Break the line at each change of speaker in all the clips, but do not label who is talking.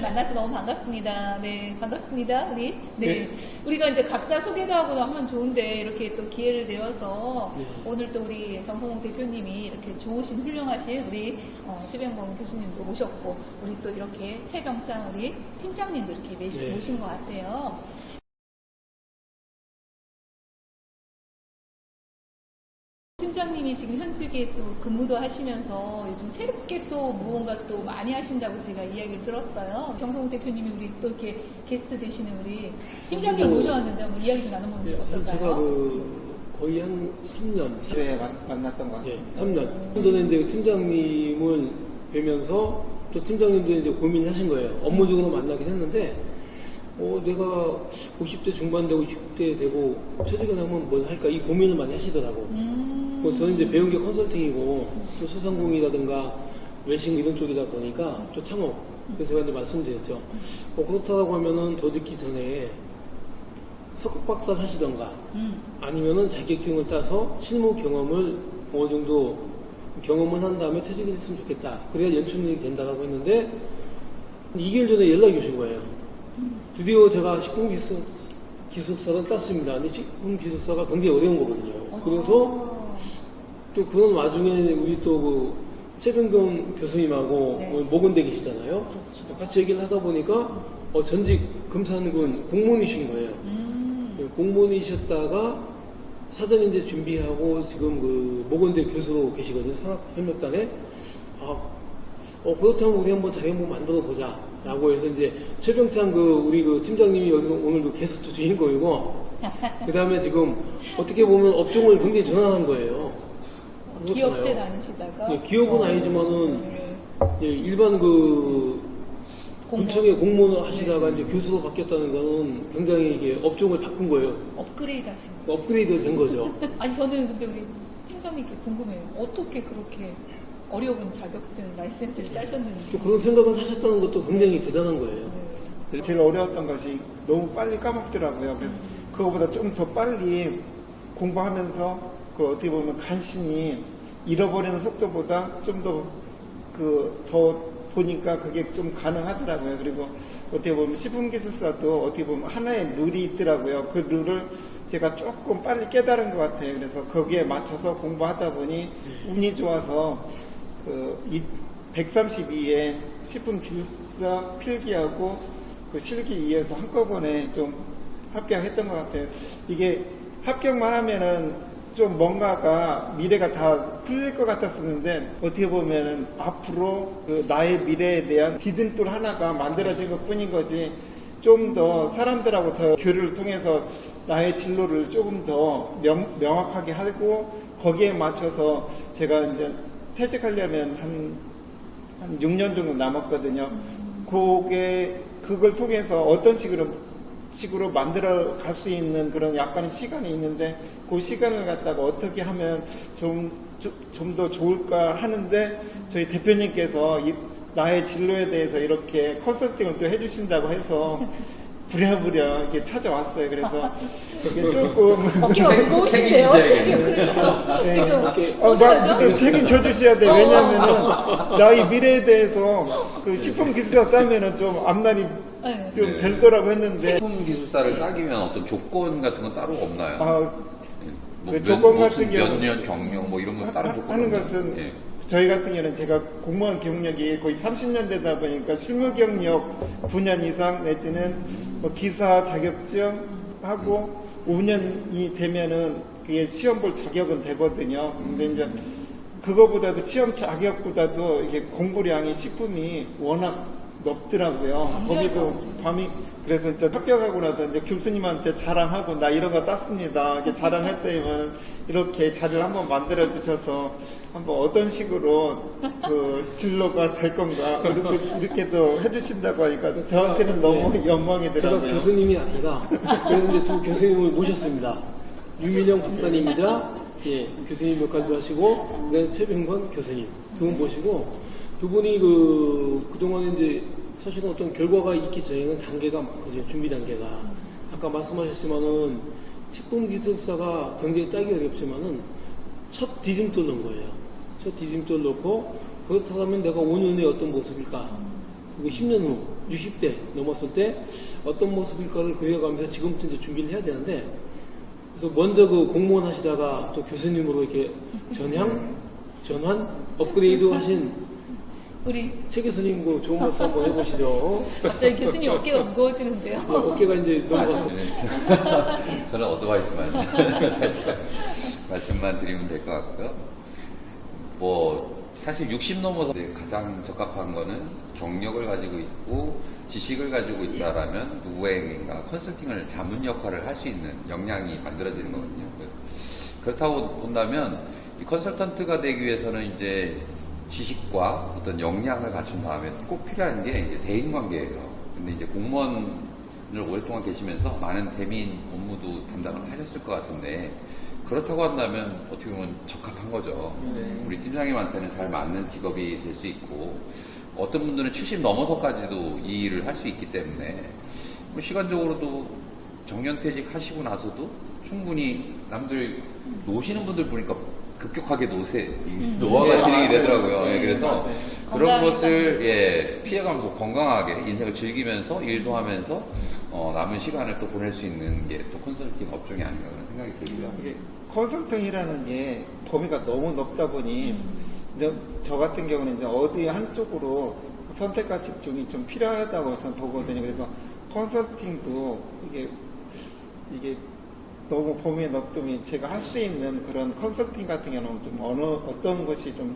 만나서 너무 반갑습니다. 네, 반갑습니다. 우리. 네.
네.
우리가 이제 각자 소개도 하고 하면 좋은데 이렇게 또 기회를 내어서
네.
오늘 또 우리 정성홍 대표님이 이렇게 좋으신 훌륭하신 우리 어, 최병건 교수님도 모셨고 우리 또 이렇게 최경창 우리 팀장님도 이렇게 매-
네.
모신 것 같아요. 팀장님이 지금 현직에 또 근무도 하시면서 요즘 새롭게 또 무언가 또 많이 하신다고 제가 이야기를 들었어요. 정성훈 대표님이 우리 또 이렇게 게스트 되시는 우리 팀장님
그-
모셔왔는데 한번 이야기 좀 나눠보면
예,
어떨까요?
제가 그 거의 한 3년,
1회 만났던 것
예,
같습니다.
3년. 전에 이제 팀장님을 뵈면서 또 팀장님도 이제 고민하신 거예요. 업무적으로 만나긴 했는데, 어, 내가 50대 중반 되고 60대 되고 퇴직을 하면 뭘 할까 이 고민을 많이 하시더라고.
음.
뭐 저는 이제 배운 게 컨설팅이고 또 소상공인이라든가 외식 이런 쪽이다 보니까 또 창업. 그래서 제가 이제 말씀드렸죠. 어, 그렇다고 하면은 더 듣기 전에 석박사 하시던가
음.
아니면은 자격증을 따서 실무 경험을 어느 정도 경험을 한 다음에 퇴직을 했으면 좋겠다. 그래야 연출력이 된다라고 했는데 2개월 전에 연락이 오신 거예요. 드디어 제가 식품 기술, 기술사를 땄습니다. 근데 식품 기술사가 굉장히 어려운 거거든요. 그래서
아.
또 그런 와중에 우리 또그 최병경 교수님하고
네.
뭐 모건대 계시잖아요.
그렇죠.
같이 얘기를 하다 보니까 어, 전직 금산군 공무원이신 거예요.
음.
예, 공무원이셨다가 사전 이제 준비하고 지금 그 모건대 교수로 계시거든요. 산업협력단에. 아, 어, 그렇다면 우리 한번 자리 한번 만들어 보자. 라고 해서 이제 최병찬 그 우리 그 팀장님이 여기서 오늘 그 게스트 주인공이고 그 다음에 지금 어떻게 보면 업종을 굉장히 전환한 거예요. 그렇잖아요.
기업체 다니시다가
네, 기업은
어,
아니지만은
네.
예, 일반 그
공무원.
군청의 공무원을 하시다가 이제 교수로 바뀌었다는 거는 굉장히 이게 업종을 바꾼 거예요.
업그레이드 하신 거.
업그레이드 된 거죠.
아니 저는 근데 우리 팀장님 께 궁금해요. 어떻게 그렇게 어려운 자격증 라이센스를 따셨는지.
또 그런 생각을 하셨다는 것도 굉장히 대단한 거예요.
네.
제일 어려웠던 것이 너무 빨리 까먹더라고요. 그래서 그거보다 좀 더 빨리 공부하면서 그 어떻게 보면 간신히 잃어버리는 속도보다 좀 더 그 더 보니까 그게 좀 가능하더라고요. 그리고 어떻게 보면 식품 기술사도 어떻게 보면 하나의 룰이 있더라고요. 그 룰을 제가 조금 빨리 깨달은 것 같아요. 그래서 거기에 맞춰서 공부하다 보니 운이 좋아서 그 132에 식품 기술사 필기하고 그 실기 2에서 한꺼번에 좀 합격했던 것 같아요. 이게 합격만 하면은 좀 뭔가가 미래가 다 풀릴 것 같았었는데 어떻게 보면은 앞으로 그 나의 미래에 대한 디딤돌 하나가 만들어진 것 뿐인 거지 좀 더 사람들하고 더 교류를 통해서 나의 진로를 조금 더 명, 명확하게 하고 거기에 맞춰서 제가 이제 퇴직하려면 한, 한 6년 정도 남았거든요. 그게 그걸 통해서 어떤 식으로 식으로 만들어 갈 수 있는 그런 약간의 시간이 있는데 그 시간을 갖다가 어떻게 하면 좀좀더 좋을까 하는데 저희 대표님께서 이- 나의 진로에 대해서 이렇게 컨설팅을 또 해주신다고 해서 부랴부랴 이렇게 찾아왔어요. 그래서 그게 조금
어깨가 무거우신데요? 지금. 지금
책임져 주셔야 돼. 왜냐면은 나의 미래에 대해서 그 식품 기술사 따면은 좀 앞날이
네.
좀
네.
될 거라고 했는데
식품 기술사를 따기 위한 어떤 조건 같은 건 따로 없나요?
아,
예.
뭐그
몇-
조건
무슨
같은 경우-
몇년 경력 뭐 이런 건 다른 조건
하는
없나요?
것은
예.
저희 같은 경우는 제가 공무원 경력이 거의 30년 되다 보니까 실무 경력 9년 이상 내지는 뭐 기사 자격증 하고 5년이 되면은 그게 시험 볼 자격은 되거든요. 근데 이제 그거보다도 시험 자격보다도 이게 공부량이 식품이 워낙 높더라고요. 거기도 밤이 그래서 이제 합격하고 나서 이제 교수님한테 자랑하고 나 이런 거 땄습니다. 이렇게 자랑했더니만 이렇게 자리를 한번 만들어 주셔서 한번 어떤 식으로 그 진로가 될 건가 이렇게 이렇게도 해주신다고 하니까 저한테는 너무
네.
영광이더라고요.
제가 교수님이 아니라 그래서 이제 두 교수님을 모셨습니다. 유민영 박사님이자 예, 교수님 역할도 하시고 그다음에 최병건 교수님 두 분 모시고 두 분이 그 그동안 이제 사실은 어떤 결과가 있기 전에는 단계가 많거든요. 준비 단계가 아까 말씀하셨지만은 식품기술사가 굉장히 따기 어렵지만은 첫 디딤돌 넣은 거예요. 첫 디딤돌 넣고 그렇다면 내가 5년 후에 어떤 모습일까? 그리고 10년 후 60대 넘었을 때 어떤 모습일까를 그려가면서 지금부터 이제 준비를 해야 되는데 그래서 먼저 그 공무원 하시다가 또 교수님으로 이렇게 전향, 전환, 업그레이드 하신
우리
새 교수님 그 좋은 말씀 한번 해보시죠.
갑자기 교수님 어깨가 무거워지는데요.
네, 어깨가 이제 넘어갔어.
저는, 저는 어드바이스만 말씀만 드리면 될 것 같고요. 뭐 사실 60 넘어서 가장 적합한 거는 경력을 가지고 있고 지식을 가지고 있다라면 누구에게인가 컨설팅을 자문 역할을 할 수 있는 역량이 만들어지는 거거든요. 그렇다고 본다면 이 컨설턴트가 되기 위해서는 이제 지식과 어떤 역량을 갖춘 다음에 꼭 필요한 게 이제 대인관계예요. 근데 이제 공무원을 오랫동안 계시면서 많은 대민 업무도 담당을 하셨을 것 같은데 그렇다고 한다면 어떻게 보면 적합한 거죠.
네.
우리 팀장님한테는 잘 맞는 직업이 될 수 있고 어떤 분들은 70 넘어서까지도 이 일을 할 수 있기 때문에 뭐 시간적으로도 정년퇴직 하시고 나서도 충분히 남들 노시는 분들 보니까 급격하게 노세 이 노화가
네,
진행이
맞아요.
되더라고요. 예,
네,
그래서
맞아요.
그런
건강하게
것을 예, 피해가면서 건강하게 인생을 즐기면서 일도 하면서 어, 남은 시간을 또 보낼 수 있는 게 또 컨설팅 업종이 아닌가 그런 생각이 들고요.
이게 컨설팅이라는 게 범위가 너무 넓다 보니 이제 저 같은 경우는 이제 어디 한쪽으로 선택과 집중이 좀 필요하다고 저는 보거든요. 그래서 컨설팅도 이게 이게 너무 범위에 넓더니 제가 할 수 있는 그런 컨설팅 같은 경우는 좀 어느 어떤 것이 좀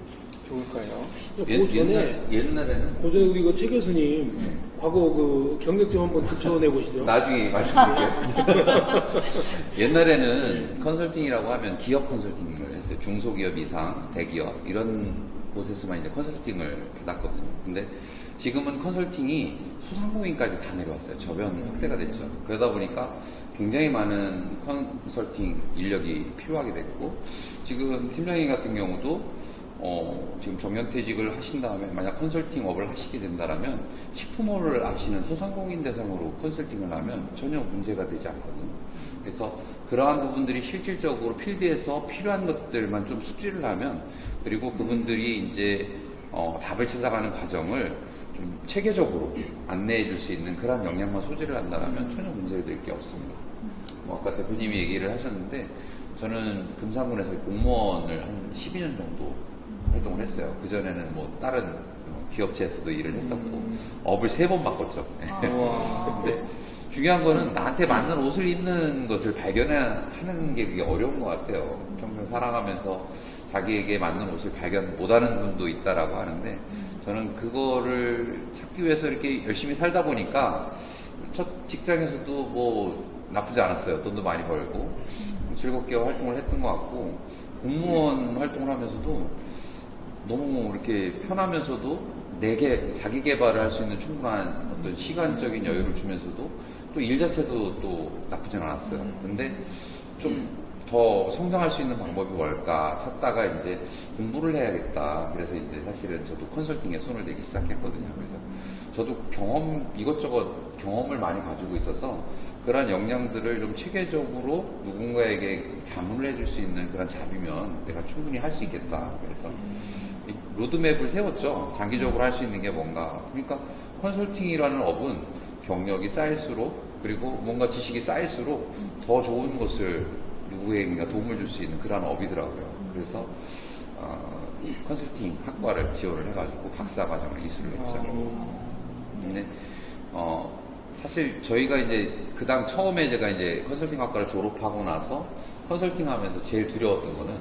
좋을까요?
그
옛-
전에
옛날, 옛날에는
그 전에 우리 그 최 교수님 과거 그 경력 좀 한번 들춰내 보시죠.
나중에 말씀드릴게요. 옛날에는 컨설팅이라고 하면 기업 컨설팅을 했어요. 중소기업 이상, 대기업 이런 곳에서만 이제 컨설팅을 받았거든요. 근데 지금은 컨설팅이 소상공인까지 다 내려왔어요. 저변 확대가 됐죠. 그러다 보니까 굉장히 많은 컨설팅 인력이 필요하게 됐고 지금 팀장님 같은 경우도 어, 지금 정년퇴직을 하신 다음에 만약 컨설팅업을 하시게 된다면 식품업을 아시는 소상공인 대상으로 컨설팅을 하면 전혀 문제가 되지 않거든요. 그래서 그러한 부분들이 실질적으로 필드에서 필요한 것들만 좀 숙지를 하면 그리고 그분들이 이제 어, 답을 찾아가는 과정을 좀 체계적으로 안내해 줄 수 있는 그런 역량만 소지를 한다면 전혀 문제가 될게 없습니다. 뭐 아까 대표님이 얘기를 하셨는데 저는 금산군에서 공무원을 한 12년 정도 활동을 했어요. 그 전에는 뭐 다른 어, 기업체에서도 일을 했었고 업을 세 번 바꿨죠.
아.
근데 중요한 거는 나한테 맞는 옷을 입는 것을 발견하는 게 그게 어려운 것 같아요. 평생 살아가면서 자기에게 맞는 옷을 발견 못하는 분도 있다라고 하는데 저는 그거를 찾기 위해서 이렇게 열심히 살다 보니까 첫 직장에서도 뭐 나쁘지 않았어요. 돈도 많이 벌고 즐겁게 활동을 했던 것 같고 공무원 활동을 하면서도 너무 이렇게 편하면서도 내게 자기 개발을 할 수 있는 충분한 어떤 시간적인 여유를 주면서도 또 일 자체도 또 나쁘진 않았어요. 근데 좀 더 성장할 수 있는 방법이 뭘까 찾다가 이제 공부를 해야겠다. 그래서 이제 사실은 저도 컨설팅에 손을 대기 시작했거든요. 그래서 저도 경험, 이것저것 경험을 많이 가지고 있어서 그러한 역량들을 좀 체계적으로 누군가에게 자문을 해줄 수 있는 그런 잡이면 내가 충분히 할 수 있겠다. 그래서 이 로드맵을 세웠죠. 장기적으로 할 수 있는 게 뭔가. 그러니까 컨설팅이라는 업은 경력이 쌓일수록 그리고 뭔가 지식이 쌓일수록 더 좋은 것을 누구에게인가 도움을 줄 수 있는 그런 업이더라고요. 그래서 어, 이 컨설팅 학과를 지원을 해가지고 박사 과정을 이수를 했죠. 근데 어 사실 저희가 이제 그당 처음에 제가 이제 컨설팅 학과를 졸업하고 나서 컨설팅 하면서 제일 두려웠던 거는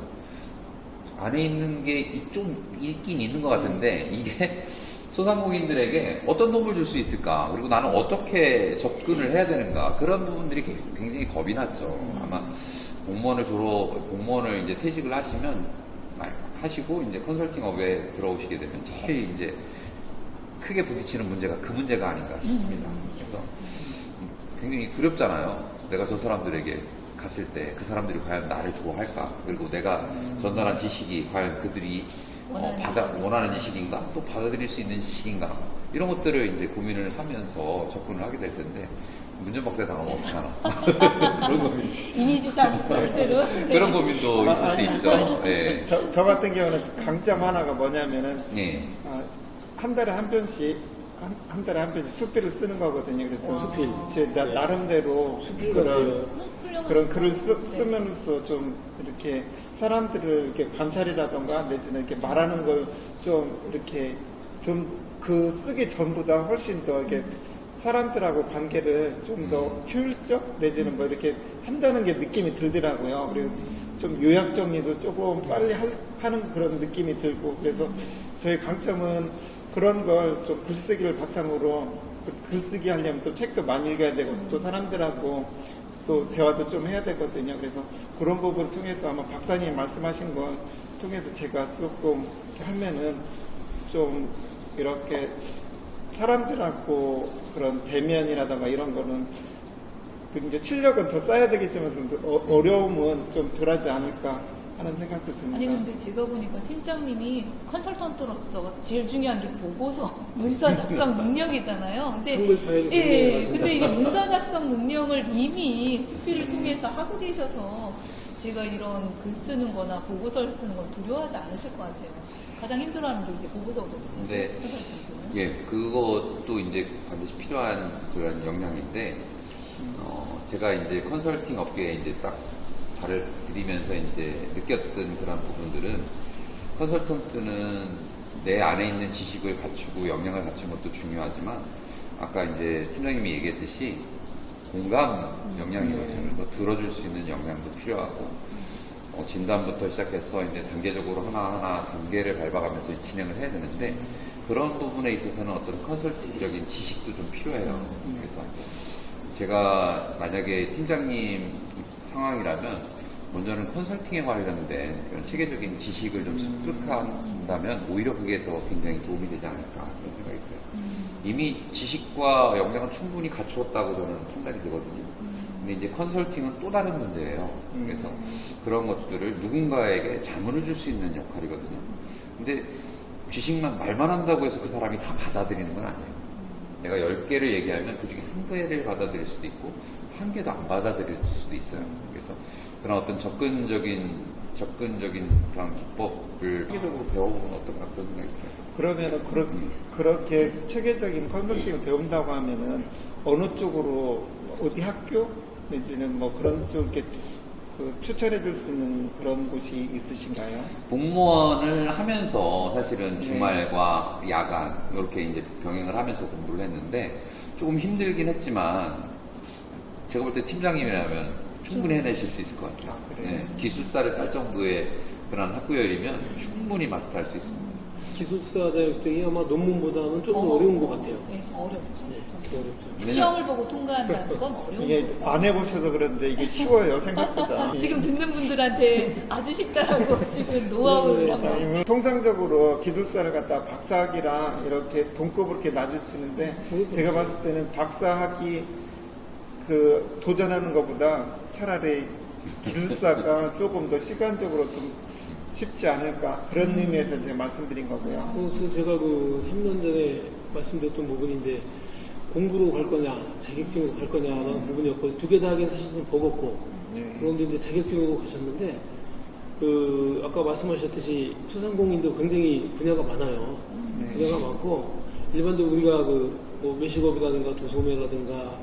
안에 있는 게 좀 있긴 있는 것 같은데 이게 소상공인들에게 어떤 도움을 줄 수 있을까? 그리고 나는 어떻게 접근을 해야 되는가? 그런 부분들이 게- 굉장히 겁이 났죠. 아마 공무원을 졸업 공무원을 이제 퇴직을 하시면 아, 하시고 이제 컨설팅 업에 들어오시게 되면 제일 이제 크게 부딪히는 문제가 그 문제가 아닌가 싶습니다. 그래서 굉장히 두렵잖아요. 내가 저 사람들에게 갔을 때 그 사람들이 과연 나를 좋아할까? 그리고 내가 전달한 지식이 과연 그들이 어,
원하는
받아 원하는 지식인가? 또 받아들일 수 있는 지식인가? 이런 것들을 이제 고민을 하면서 접근을 하게 될 텐데 문전박대 당하면 어떡하나? 그런 고민,
이미지상 절대로 네.
그런 고민도 있을 수 있죠. 예.
저, 저 같은 경우는 강점 하나가 뭐냐면은
예.
아, 한 달에 한 편씩 한, 한 달에 한 편씩 수필을 쓰는 거거든요. 그래서
와.
수필.
제 나,
네.
나름대로
수필
그런.
훌륭하시다.
그런 글을 쓰,
네.
쓰면서 좀 이렇게 사람들을 이렇게 관찰이라던가 내지는 이렇게 말하는 걸 좀 이렇게 좀 그 쓰기 전보다 훨씬 더 이렇게 사람들하고 관계를 좀더
음.
효율적 내지는 뭐 이렇게 한다는 게 느낌이 들더라고요. 그리고 좀 요약 정리도 조금 빨리 할- 하는 그런 느낌이 들고 그래서 저희 강점은 그런 걸 좀 글쓰기를 바탕으로 그 글쓰기 하려면 또 책도 많이 읽어야 되고 또 사람들하고 또 대화도 좀 해야 되거든요. 그래서 그런 부분 통해서 아마 박사님 말씀하신 걸 통해서 제가 조금 이렇게 하면은 좀 이렇게 사람들하고 그런 대면이라든가 이런 거는 그 이제 실력은 더 쌓여야 되겠지만 어, 어려움은 좀 덜하지 않을까 하는 생각도 듭니다.
아니 근데 제가 보니까 팀장님이 컨설턴트로서 제일 중요한 게 보고서 문서 작성 능력이잖아요. 근데 예,
공유를
근데 이게. 문서 작성 능력을 이미 스피를 통해서 하고 계셔서 제가 이런 글 쓰는 거나 보고서를 쓰는 건 두려워하지 않으실 것 같아요. 가장 힘들어하는 게 이게 보고서거든요.
네. 예, 그것도 이제 반드시 필요한 그런 역량인데, 어, 제가 이제 컨설팅 업계에 이제 딱 들이면서 이제 느꼈던 그런 부분들은 컨설턴트는 내 안에 있는 지식을 갖추고 역량을 갖춘 것도 중요하지만 아까 이제 팀장님이 얘기했듯이 공감 역량이거든요. 그래서 들어줄 수 있는 역량도 필요하고 어, 진단부터 시작해서 이제 단계적으로 하나하나 단계를 밟아가면서 진행을 해야 되는데 그런 부분에 있어서는 어떤 컨설팅적인 지식도 좀 필요해요. 그래서 제가 만약에 팀장님 상황이라면 먼저는 컨설팅에 관련된 그런 체계적인 지식을 좀 습득한다면 오히려 그게 더 굉장히 도움이 되지 않을까 그런 생각이 들어요.
음.
이미 지식과 역량은 충분히 갖추었다고 저는 판단이 되거든요. 근데 이제 컨설팅은 또 다른 문제예요. 그래서 그런 것들을 누군가에게 자문을 줄 수 있는 역할이거든요. 근데 지식만 말만 한다고 해서 그 사람이 다 받아들이는 건 아니에요. 내가 10개를 얘기하면 그 중에 한 개를 받아들일 수도 있고 한 개도 안 받아들일 수도 있어요. 그래서 그런 어떤 접근적인 접근적인 그런 기법을 체계적으로 배워보면 어떨까 그런 생각이 들어요.
그러면은 그렇, 그렇게 체계적인 컨설팅을 배운다고 하면은 어느 쪽으로 어디 학교 내지는 뭐 그런 쪽에 그 추천해 줄 수 있는 그런 곳이 있으신가요?
공무원을 하면서 사실은
네.
주말과 야간 이렇게 이제 병행을 하면서 공부를 했는데 조금 힘들긴 했지만 제가 볼 때 팀장님이라면 충분히 해내실 수 있을 것 같아요.
아, 그래요?
네, 기술사를 딸 정도의 그런 학구열이면 충분히 마스터할 수 있습니다.
기술사 자격증이 아마 논문보다는 조금
어,
어, 려운 것 같아요.
네, 더 어렵죠.
네,
좀.
더 어렵죠.
왜냐-
시험을 보고 통과한다는 건 어려운
이게. 안 해보셔서 그런데 이게 쉬워요 생각보다.
지금 듣는 분들한테 아주 쉽다라고 지금 노하우를
네,
한번
아니면 통상적으로 기술사를 갖다 박사학위랑 이렇게 동급으로 이렇게 나눠주시는데 제가 봤을 때는 박사학위 그 도전하는 것보다 차라리 기술사가 조금 더 시간적으로 좀 쉽지 않을까 그런 의미에서 제가 말씀드린 거고요.
그래서 제가 그 3년 전에 말씀드렸던 부분인데 공부로 갈 거냐 자격증으로 갈 거냐라는 부분이었고 두 개 다 하긴 사실 좀 버겁고
네.
그런데 이제 자격증으로 가셨는데 그 아까 말씀하셨듯이 소상공인도 굉장히 분야가 많아요.
네.
분야가 많고 일반적으로 우리가 그뭐 외식업이라든가 도소매라든가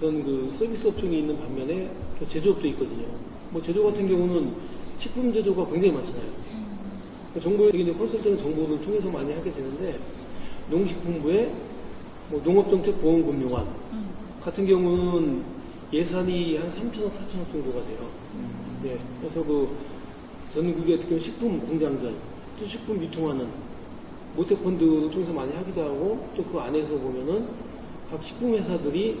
그런 그 서비스 업종이 있는 반면에 또 제조업도 있거든요. 뭐 제조 같은 경우는 식품 제조가 굉장히 많잖아요. 그 정부의 이제 컨설팅은 정보를 통해서 많이 하게 되는데 농식품부의 뭐 농업정책보험금융원
음.
같은 경우는 예산이 한 3천억, 4천억 정도가 돼요. 네, 그래서 그 그게 어떻게 보면 식품 공장들 또 식품 유통하는 모태펀드를 통해서 많이 하기도 하고 또 그 안에서 보면은 각 식품 회사들이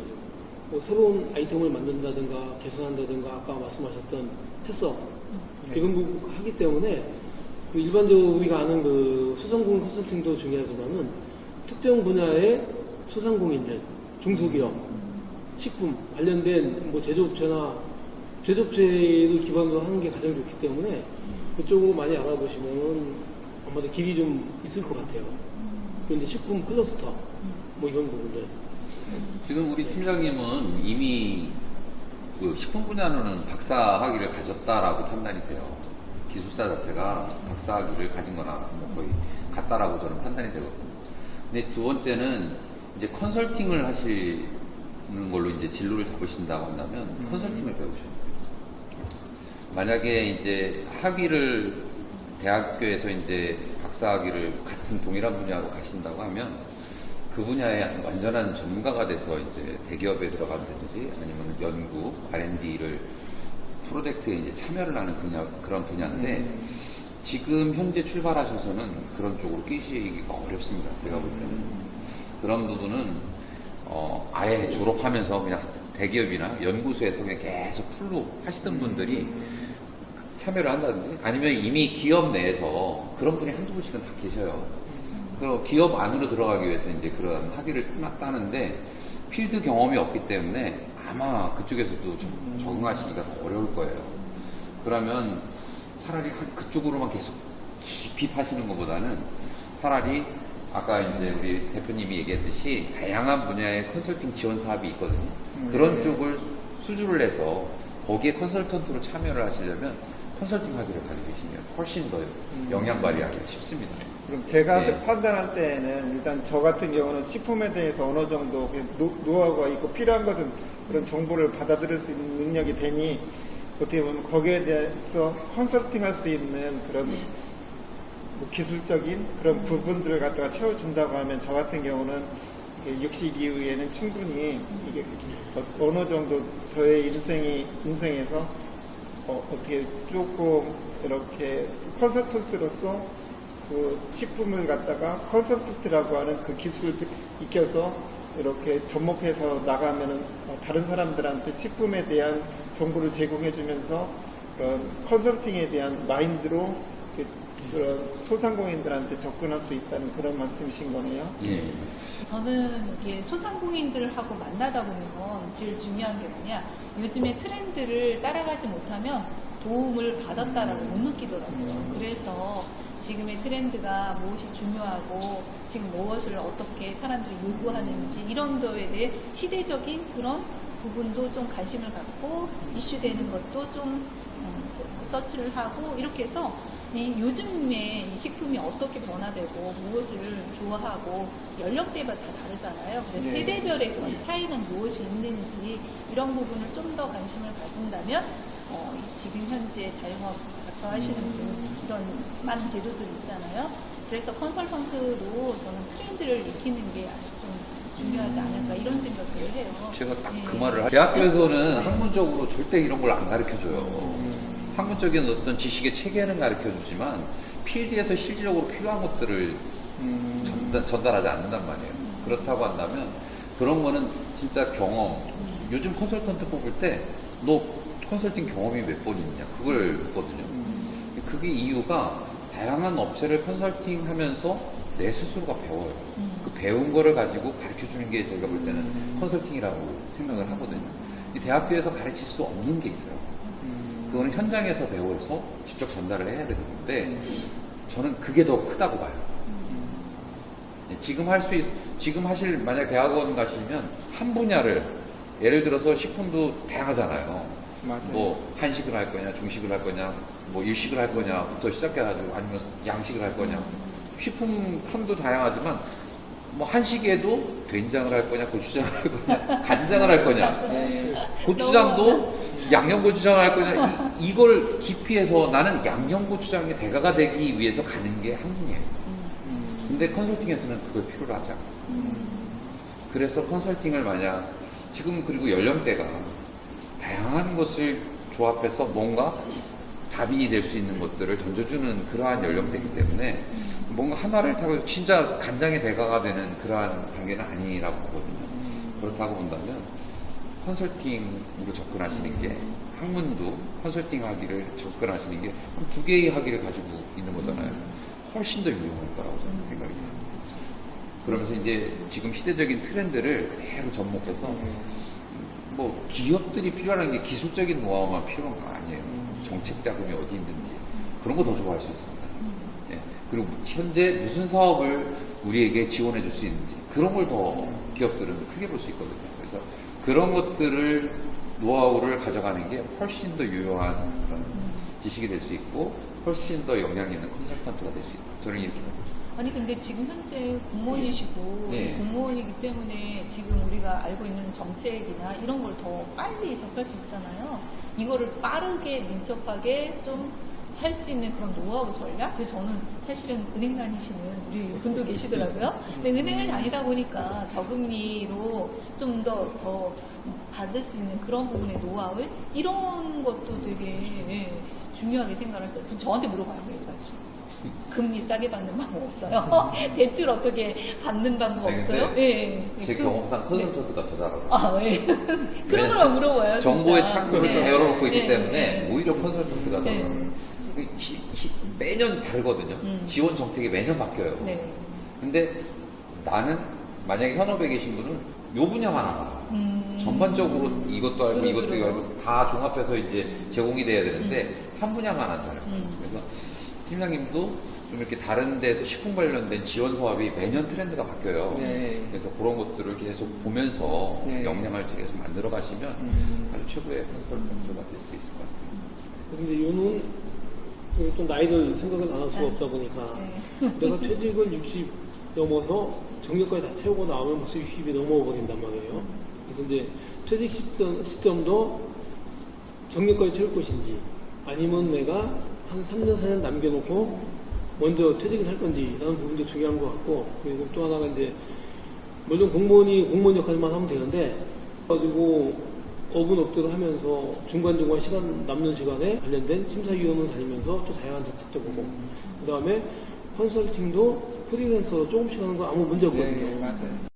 뭐 새로운 아이템을 만든다든가 개선한다든가 아까 말씀하셨던 해석 이런 부분 하기 때문에 그 일반적으로 우리가 아는 그 소상공인 컨설팅도 중요하지만은 특정 분야의 소상공인들, 중소기업, 식품 관련된 뭐 제조업체나 제조업체를 기반으로 하는 게 가장 좋기 때문에 그쪽으로 많이 알아보시면은 아마도 길이 좀 있을 것 같아요. 그 이제 식품 클러스터 뭐 이런 부분들.
지금 우리 팀장님은 이미 그 식품 분야로는 박사 학위를 가졌다라고 판단이 돼요. 기술사 자체가 박사 학위를 가진 거나 뭐 거의 같다라고 저는 판단이 되거든요. 근데 두 번째는 이제 컨설팅을 하시는 걸로 이제 진로를 잡으신다고 한다면
음.
컨설팅을 배우셔야 돼요. 만약에 이제 학위를 대학교에서 이제 박사 학위를 같은 동일한 분야로 가신다고 하면 그 분야의 완전한 전문가가 돼서 이제 대기업에 들어간다든지 아니면 연구, R&D를 프로젝트에 이제 참여를 하는 분야, 그런 분야인데
음.
지금 현재 출발하셔서는 그런 쪽으로 끼시기가 어렵습니다. 제가 볼 때는. 그런 부분은 어, 아예 졸업하면서 그냥 대기업이나 연구소에서 그냥 계속 풀로 하시던 분들이 참여를 한다든지 아니면 이미 기업 내에서 그런 분이 한두 분씩은 다 계셔요. 그리고 기업 안으로 들어가기 위해서 이제 그런 학위를 따- 따는데 필드 경험이 없기 때문에 아마 그쪽에서도 좀 적응하시기가 더 어려울 거예요. 그러면 차라리 한- 그쪽으로만 계속 깊이 파시는 것보다는 차라리 아까 이제 우리 대표님이 얘기했듯이 다양한 분야의 컨설팅 지원 사업이 있거든요.
음,
그런
네.
쪽을 수주를 해서 거기에 컨설턴트로 참여를 하시려면 컨설팅 학위를 가지고 계시면 훨씬 더 영향 발휘하기 쉽습니다.
그럼 제가
네.
판단할 때에는 일단 저 같은 경우는 식품에 대해서 어느 정도 그냥 노, 노하우가 있고 필요한 것은 그런 정보를 받아들일 수 있는 능력이 되니 어떻게 보면 거기에 대해서 컨설팅 할 수 있는 그런 뭐 기술적인 그런 부분들을 갖다가 채워준다고 하면 저 같은 경우는 이게 육식 이후에는 충분히 이게 어- 어느 정도 저의 인생이 인생에서 어, 어떻게 조금 이렇게 컨설턴트로서 그 식품을 갖다가 컨설턴트라고 하는 그 기술을 익혀서 이렇게 접목해서 나가면은 어, 다른 사람들한테 식품에 대한 정보를 제공해주면서 그런 컨설팅에 대한 마인드로 그런 소상공인들한테 접근할 수 있다는 그런 말씀이신 거네요.
예.
저는 이렇게 소상공인들하고 만나다 보면 제일 중요한 게 뭐냐 요즘의 트렌드를 따라가지 못하면 도움을 받았다라고 못 느끼더라고요. 그래서 지금의 트렌드가 무엇이 중요하고 지금 무엇을 어떻게 사람들이 요구하는지 이런 거에 대해 시대적인 그런 부분도 좀 관심을 갖고 이슈되는 것도 좀 음, 서- 서치를 하고 이렇게 해서 이 요즘에 이 식품이 어떻게 변화되고 무엇을 좋아하고 연령대마다 다 다르잖아요. 그래서
네.
세대별의 그런 차이는 무엇이 있는지 이런 부분을 좀 더 관심을 가진다면 어, 이 지금 현재 자영업 작성하시는 분 이런 많은 제도들이 있잖아요. 그래서 컨설턴트로 저는 트렌드를 익히는 게 아주 좀 중요하지 않을까 이런 생각을 해요.
제가 딱
예.
그 말을 하 대학교에서는 학문적으로 절대 이런 걸 안 가르쳐 줘요. 학문적인 어떤 지식의 체계는 가르쳐 주지만 필드에서 실질적으로 필요한 것들을
음.
전달, 전달하지 않는단 말이에요. 그렇다고 한다면 그런 거는 진짜 경험. 요즘 컨설턴트 뽑을 때 너 컨설팅 경험이 몇 번 있냐 그걸 묻거든요.
음.
그게 이유가 다양한 업체를 컨설팅 하면서 내 스스로가 배워요.
음.
그 배운 거를 가지고 가르쳐 주는 게 제가 볼 때는
음.
컨설팅이라고 생각을 하거든요. 이 대학교에서 가르칠 수 없는 게 있어요.
음.
그거는 현장에서 배워서 직접 전달을 해야 되는데 저는 그게 더 크다고 봐요. 예, 지금 할 수 있, 지금 하실 만약 대학원 가시면 한 분야를 예를 들어서 식품도 다양하잖아요.
맞아요.
뭐 한식을 할 거냐, 중식을 할 거냐, 뭐 일식을 할 거냐부터 시작해가지고 아니면 양식을 할 거냐. 식품 칸도 다양하지만 뭐 한식에도 된장을 할 거냐, 고추장을 할 거냐, 간장을 할 거냐.
네.
고추장도 양념고추장을 할 거냐 이, 걸 깊이해서 나는 양념고추장의 대가가 되기 위해서 가는 게한 분이에요
음.
근데 컨설팅에서는 그걸 필요로 하지 않아요 그래서 컨설팅을 만약 지금 그리고 연령대가 다양한 것을 조합해서 뭔가 답이 될 수 있는 것들을 던져주는 그러한 연령대이기 때문에 뭔가 하나를 타고 진짜 간장의 대가가 되는 그러한 단계는 아니라고 보거든요 그렇다고 본다면 컨설팅으로 접근하시는 게 학문도 컨설팅 학위를 접근하시는 게 두 개의 학위를 가지고 있는 거잖아요. 훨씬 더 유용할 거라고 저는 생각이 돼요. 그러면서 이제 지금 시대적인 트렌드를 그대로 접목해서 뭐 기업들이 필요한 게 기술적인 노하우만 필요한 거 아니에요. 정책 자금이 어디 있는지 그런 거 더 좋아할 수 있습니다. 예. 그리고 현재 무슨 사업을 우리에게 지원해 줄 수 있는지 그런 걸 더 기업들은 크게 볼 수 있거든요. 그래서 그런 것들을 노하우를 가져가는 게 훨씬 더 유용한 그런 지식이 될 수 있고 훨씬 더 영향 있는 컨설턴트가 될 수 있다. 저는 이렇게 봅니다.
아니 근데 지금 현재 공무원이시고
네.
공무원이기 때문에 지금 우리가 알고 있는 정책이나 이런 걸 더 빨리 접할 수 있잖아요. 이거를 빠르게 민첩하게 좀 할 수 있는 그런 노하우 전략? 그래서 저는 사실은 은행 다니시는 우리 분도 계시더라고요. 근데 은행을 다니다 보니까 저금리로 좀 더 저 받을 수 있는 그런 부분의 노하우? 이런 것도 되게 예, 중요하게 생각을 했어요. 저한테 물어봐요, 매일까지. 금리 싸게 받는 방법 없어요? 대출 어떻게 받는 방법
아니,
없어요?
근데
예. 예.
제
그-
경험상
네.
컨설턴트가 더 잘하고
아, 예. 그런 걸만 물어봐요.
정보의
진짜.
창구를
네.
다 열어놓고 있기
네,
때문에
네.
오히려 컨설턴트가 더
네.
그 시- 시- 매년 다르거든요.
음.
지원 정책이 매년 바뀌어요.
네.
근데 나는 만약에 현업에 계신 분은 요 분야만 알아.
음.
전반적으로 이것도 알고
그러,
이것도. 알고 다 종합해서 이제 제공이 돼야 되는데 한 분야만 안다는 거예요.
음.
그래서 팀장님도 좀 이렇게 다른 데서 식품 관련된 지원 사업이 매년 트렌드가 바뀌어요.
네.
그래서 그런 것들을 계속 보면서
네.
역량을 계속 만들어 가시면
음.
아주 최고의 컨설턴트가 될 수 있을 것 같아요.
이제 요는 또 나이를 생각을 안 할 수가 없다 보니까
네.
내가 퇴직을 60 넘어서 정년까지 다 채우고 나오면 벌써 60이 넘어 버린단 말이에요. 그래서 이제 퇴직 시점, 시점도 정년까지 채울 것인지 아니면 내가 한 3년, 4년 남겨놓고 먼저 퇴직을 할 건지 라는 부분도 중요한 것 같고 그리고 또 하나가 이제 물론 공무원이 공무원 역할만 하면 되는데 가지고 업은 업대로 하면서 중간중간 시간 남는 시간에 관련된 심사위원을 다니면서 또 다양한 정책도 보고 그 다음에 컨설팅도 프리랜서로 조금씩 하는 거 아무 문제 없거든요.
네, 맞아요.